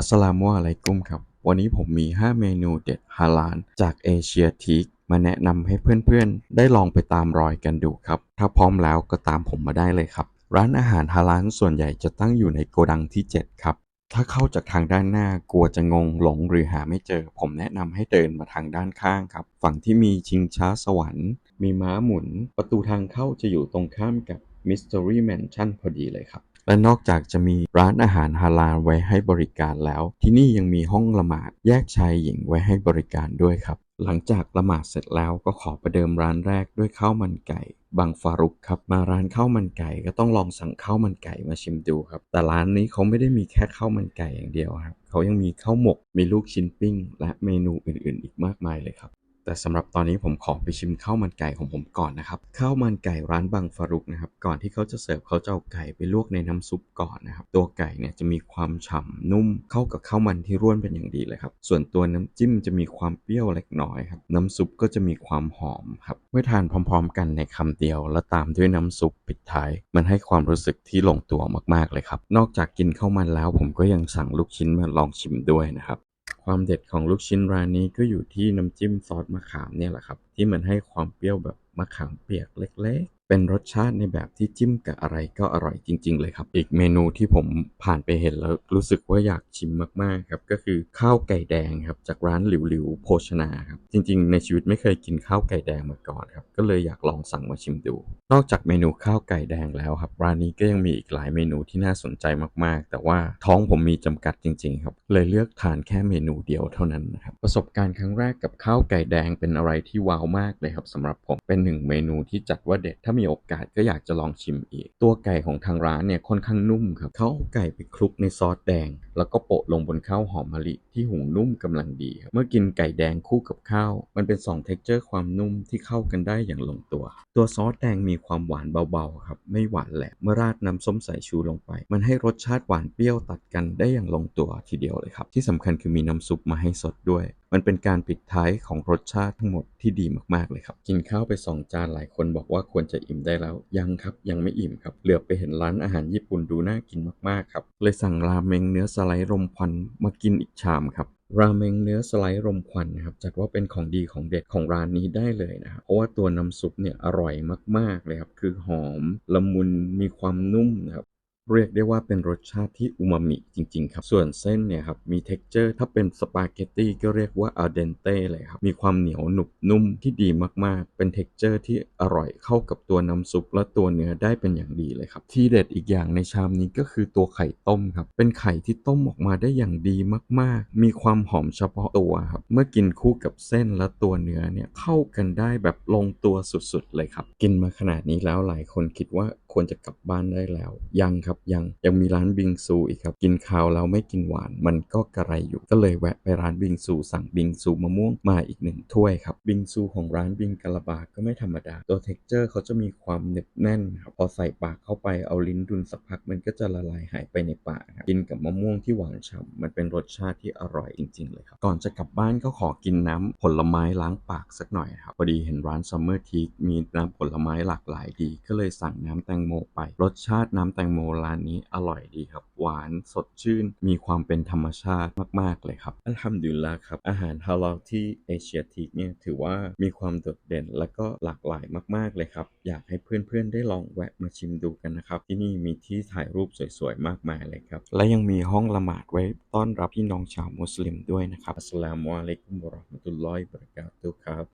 อัสลามุอะลัยกุมครับ วันนี้ผมมี 5 เมนูเด็ดฮาลาลจากเอเชียทีกมาแนะนำให้เพื่อนๆ ได้ลองไปตามรอยกันดูครับ ถ้าพร้อมแล้วก็ตามผมมาได้เลยครับ ร้านอาหารฮาลาลส่วนใหญ่จะตั้งอยู่ในโกดังที่ 7 ครับ ถ้าเข้าจากทางด้านหน้ากลัวจะงงหลงหรือหาไม่เจอ ผมแนะนำให้เดินมาทางด้านข้างครับ ฝั่งที่มีชิงช้าสวรรค์ มีม้าหมุน ประตูทางเข้าจะอยู่ตรงข้ามกับ Mystery Mansion พอดีเลยครับ และนอกจากจะมีร้านอาหารฮาลาลไว้ให้บริการแล้ว ที่นี่ยังมีห้องละหมาดแยกชายหญิงไว้ให้บริการด้วยครับ หลังจากละหมาดเสร็จแล้วก็ขอประเดิมร้านแรกด้วยข้าวมันไก่บางฟารุกครับมาร้านข้าวมันไก่ก็ต้องลองสั่งข้าวมันไก่มาชิมดูครับ แต่ร้านนี้เขาไม่ได้มีแค่ข้าวมันไก่อย่างเดียวครับเขายังมีข้าวหมกมีลูกชิ้นปิ้ง และเมนูอื่นๆ อีกมากมายเลยครับ แต่สำหรับตอนนี้ผมขอไปชิมข้าวมันไก่ของผมก่อนนะครับข้าวมันไก่ร้านบางฟารุกนะครับก่อนที่เขาจะเสิร์ฟเขาจะเอาไก่ไปลวกในน้ำซุปก่อนนะครับตัวไก่เนี่ยจะมีความฉ่ำนุ่มเข้ากับข้าวมันที่ร่วนเป็นอย่างดีเลยครับส่วนตัวน้ำจิ้มจะมีความเปรี้ยวเล็กน้อยครับน้ำซุปก็จะมีความหอมครับเมื่อทานพร้อม ๆ กันในคำเดียว แล้วตามด้วยน้ำซุปปิดท้าย มันให้ความรู้สึกที่ลงตัวมากๆเลยครับนอกจากกินข้าวมันแล้วผมก็ยังสั่งลูกชิ้นมาลองชิมด้วยนะครับ ความเด็ดของลูกชิ้นร้านนี้ก็อยู่ที่น้ำจิ้มซอสมะขามเนี่ยแหละครับ ที่มันให้ความเปรี้ยวแบบมะขามเปียกเล็ก เป็นรสชาติในแบบที่จิ้มกับอะไรก็อร่อยจริง ๆ เลยครับ อีกเมนูที่ผมผ่านไปเห็นแล้วรู้สึกว่าอยากชิมมากๆครับก็คือข้าวไก่แดงครับจากร้านหลิวหลิวโภชนาครับจริง ๆ ในชีวิตไม่เคยกินข้าวไก่แดงมาก่อนครับก็เลยอยากลองสั่งมาชิมดู นอกจากเมนูข้าวไก่แดงแล้วครับร้านนี้ก็ยังมีอีกหลายเมนูที่น่าสนใจมากๆ แต่ว่าท้องผมมีจำกัดจริง ๆ ครับ เลยเลือกทานแค่เมนูเดียวเท่านั้นนะครับ ประสบการณ์ครั้งแรกกับข้าวไก่แดงเป็นอะไรที่ว้าวมากเลยครับสำหรับผมเป็นหนึ่งเมนูที่จัดว่าเด็ดถ้ามีโอกาสก็อยากจะลองชิมอีก ตัวไก่ของทางร้านเนี่ยค่อนข้างนุ่มครับเขาเอาไก่ไปคลุกในซอสแดง แล้วก็โปะลงบนข้าวหอมมะลิที่หุงนุ่มกำลังดีครับเมื่อกินไก่แดงคู่กับข้าว มันเป็น2 t e x t อร์ความนุ่มที่เข้ากันได้อย่างลงตัว ตัวซอสแดงมีความหวานเบาๆครับไม่หวานแหลมเมื่อราดน้ำส้มสายชูลงไป มันให้รสชาติหวานเปรี้ยวตัดกันได้อย่างลงตัวทีเดียวเลยครับที่สำคัญคือมีน้ำซุปมาให้สดด้วยมันเป็นการปิดท้ายของรสชาติทั้งหมดที่ดีมากๆเลยครับ กินข้าวไป 2 จานหลายคนบอกว่าควรจะอิ่มได้แล้ว ยังครับ ยังไม่อิ่มครับ เหลือไปเห็นร้านอาหารญี่ปุ่นดูน่ากินมากๆครับ เลยสั่งราเมงเนื้อสไลด์รมควันมากินอีกชามครับราเมงเนื้อสไลด์รมควันนะครับจัดว่าเป็นของดีของเด็ดของร้านนี้ได้เลยนะครับเพราะว่าตัวน้ำซุปเนี่ยอร่อยมากๆเลยครับคือหอมละมุนมีความนุ่มนะครับ เรียกได้ว่าเป็นรสชาติที่อูมามิจริง ๆ ครับ ส่วนเส้นเนี่ยครับ มี t e x t อร์ถ้าเป็นสปาเกตตี้ก็เรียกว่าอัลเดนเต้เลยครับ มีความเหนียวหนุบนุ่มที่ดีมากๆ เป็น t e x t อร์ที่อร่อยเข้ากับตัวน้ำซุปและตัวเนื้อได้เป็นอย่างดีเลยครับ ที่เด็ดอีกอย่างในชามนี้ก็คือตัวไข่ต้มครับ เป็นไข่ที่ต้มออกมาได้อย่างดีมากๆ มีความหอมเฉพาะตัวครับ เมื่อกินคู่กับเส้นและตัวเนื้อเนี่ยเข้ากันได้แบบลงตัวสุดๆเลยครับ กินมาขนาดนี้แล้วหลายคนคิดว่าควรจะกลับบ้านได้แล้ว ยังครับยังยังมีร้านบิงซูอีกครับ กินข้าวแล้วไม่กินหวาน มันก็กระไรอยู่ ก็เลยแวะไปร้านบิงซูสั่งบิงซูมะม่วงมาอีกหนึ่งถ้วยครับ บิงซูของร้านบิงกะลาบาก็ไม่ธรรมดา ตัวเท็กเจอร์เขาจะมีความหนึบแน่นครับพอใส่ปากเข้าไปเอาลิ้นดุนสักพักมันก็จะละลายหายไปในปากครับกินกับมะม่วงที่หวานฉ่ำมันเป็นรสชาติที่อร่อยจริง ๆ เลยครับก่อนจะกลับบ้านก็ขอกินน้ำผลไม้ล้างปากสักหน่อยครับพอดีเห็นร้านซัมเมอร์ทีมีน้ำผลไม้หลากหลายดี ก็เลยสั่งน้ำแตงโมไป รสชาติน้ำแตงโมร้านนี้อร่อยดีครับ หวานสดชื่น มีความเป็นธรรมชาติมาก ๆ เลยครับอัลฮัมดุลิลละครับ อาหารฮาลาลที่เอเชียทีกเนี่ยถือว่ามีความโดดเด่นและก็หลากหลายมาก ๆ เลยครับ อยากให้เพื่อน ๆ ได้ลองแวะมาชิมดูกันนะครับ ที่นี่มีที่ถ่ายรูปสวย ๆ มากมายเลยครับ และยังมีห้องละหมาดไว้ต้อนรับพี่น้องชาวมุสลิมด้วยนะครับอัสลามุอะลัยกุมวะราะห์มะตุลลอฮิวะบะเราะกาตุฮ์ครับ